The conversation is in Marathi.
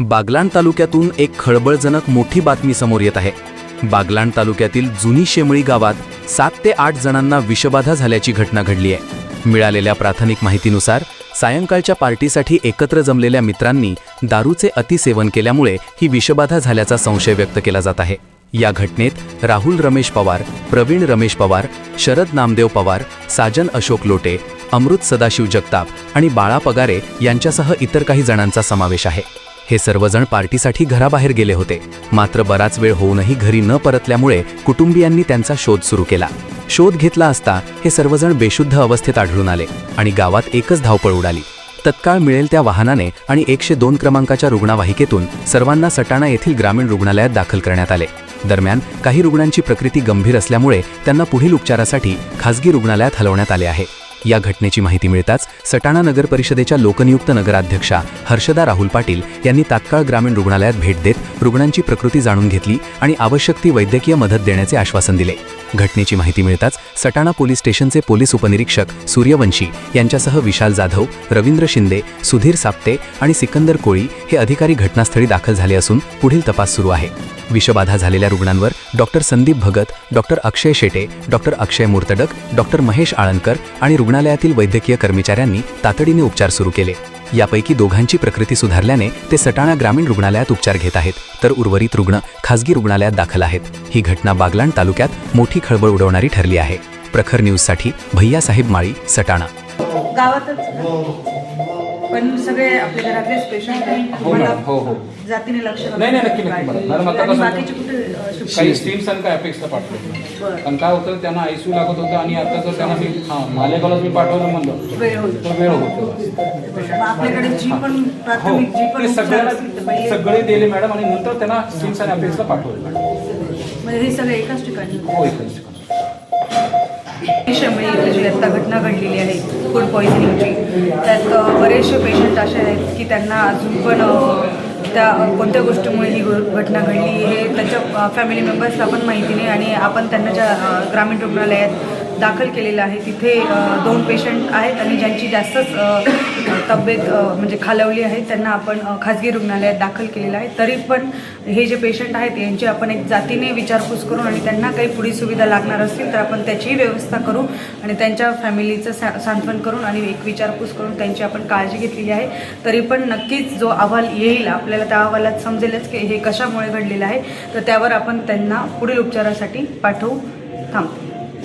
बागलाण तालुक्यातून एक खळबळजनक मोठी बातमी समोर येत आहे. बागलाण तालुक्यातील जुनी शेमळी गावात सात ते आठ जणांना विषबाधा झाल्याची घटना घडली आहे. मिळालेल्या प्राथमिक माहितीनुसार सायंकाळच्या पार्टीसाठी एकत्र जमलेल्या मित्रांनी दारूचे अतिसेवन केल्यामुळे ही विषबाधा झाल्याचा संशय व्यक्त केला जात आहे. या घटनेत राहुल रमेश पवार प्रवीण रमेश पवार शरद नामदेव पवार साजन अशोक लोटे अमृत सदाशिव जगताप आणि बाळा पगारे यांच्यासह इतर काही जणांचा समावेश आहे. हे सर्वजण पार्टीसाठी घराबाहेर गेले होते. मात्र बराच वेळ होऊनही घरी न परतल्यामुळे कुटुंबियांनी त्यांचा शोध सुरू केला. शोध घेतला असता हे सर्वजण बेशुद्ध अवस्थेत आढळून आले आणि गावात एकच धावपळ उडाली. तत्काळ मिळेल त्या वाहनाने आणि एकशे दोन क्रमांकाच्या रुग्णवाहिकेतून सर्वांना सटाणा येथील ग्रामीण रुग्णालयात दाखल करण्यात आले. दरम्यान काही रुग्णांची प्रकृती गंभीर असल्यामुळे त्यांना पुढील उपचारासाठी खासगी रुग्णालयात हलवण्यात आले आहे. या घटनेची माहिती मिळताच सटाणा नगर परिषदेच्या लोकनियुक्त नगराध्यक्षा हर्षदा राहुल पाटील यांनी तात्काळ ग्रामीण रुग्णालयात भेट देत रुग्णांची प्रकृती जाणून घेतली आणि आवश्यक ती वैद्यकीय मदत देण्याचे आश्वासन दिले. घटनेची माहिती मिळताच सटाणा पोलीस स्टेशनचे पोलीस उपनिरीक्षक सूर्यवंशी यांच्यासह विशाल जाधव रवींद्र शिंदे सुधीर साप्ते आणि सिकंदर कोळी हे अधिकारी घटनास्थळी दाखल झाले असून पुढील तपास सुरू आहे. विषबाधा झालेल्या रुग्णांवर doctor Sandeep Bhagat doctor Akshay Shete doctor Akshay Murtadak doctor Mahesh Alankar आणि रुग्णालयातील वैद्यकीय कर्मचाऱ्यांनी तातडीने उपचार सुरू केले. यापैकी दोघांची प्रकृती सुधारल्याने ते सटाणा ग्रामीण रुग्णालयात उपचार घेत आहेत. तर उर्वरित रुग्ण खासगी रुग्णालयात दाखल आहेत. ही घटना बागलाण तालुक्यात मोठी खळबळ उडवणारी ठरली आहे. प्रखर न्यूजसाठी भैयासाहेब माळी सटाणा. गावातच. पण सगळे आपल्या घरातलेच पेशंट हो मॅडम, हो, हो. जातीने लक्ष नाही, नाही, नक्की, नक्की, मॅडम. आता कसं- काही स्टीम्स आणि काय अपेक्षा पाठवले. पण काय होतं त्यांना आयसीयू लागत होतं आणि आता जर त्यांना मी हां मालेगावला मी पाठवलं म्हणलं. तर वेळ होतो आपल्याकडे जी पण हो प्राथमिक पण सगळ्यांना सगळे दिले मॅडम आणि नंतर त्यांना स्टीम्स आणि अपेक्षा पाठवले. मॅडम म्हणजे हे सगळे एकाच ठिकाणी? हो इकडे शिकवलं. शमळी इथे जी आत्ता घटना घडलेली आहे फूड पॉयझनिंगची त्यात बरेचसे पेशंट असे आहेत की त्यांना अजून पण त्या कोणत्या गोष्टीमुळे ही घटना घडली हे त्यांच्या फॅमिली मेंबर्सला पण माहिती नाही आणि आपण त्यांना ज्या ग्रामीण रुग्णालयात दाखल केलेलं आहे. तिथे दोन पेशंट आहेत आणि ज्यांची जास्तच तब्येत म्हणजे खालवली आहे त्यांना आपण खाजगी रुग्णालयात दाखल केलेलं आहे. तरी पण हे जे पेशंट आहेत यांची आपण एक जातीने विचारपूस करून आणि त्यांना काही पुढील सुविधा लागणार असतील तर आपण त्याचीही व्यवस्था करू आणि त्यांच्या फॅमिलीचं सा सांत्वन करून आणि एक विचारपूस करून त्यांची आपण काळजी घेतलेली आहे. तरी पण नक्कीच जो अहवाल येईल आपल्याला त्या अहवालात समजेलच की हे कशामुळे घडलेलं आहे. तर त्यावर आपण त्यांना पुढील उपचारासाठी पाठवू थांबतो.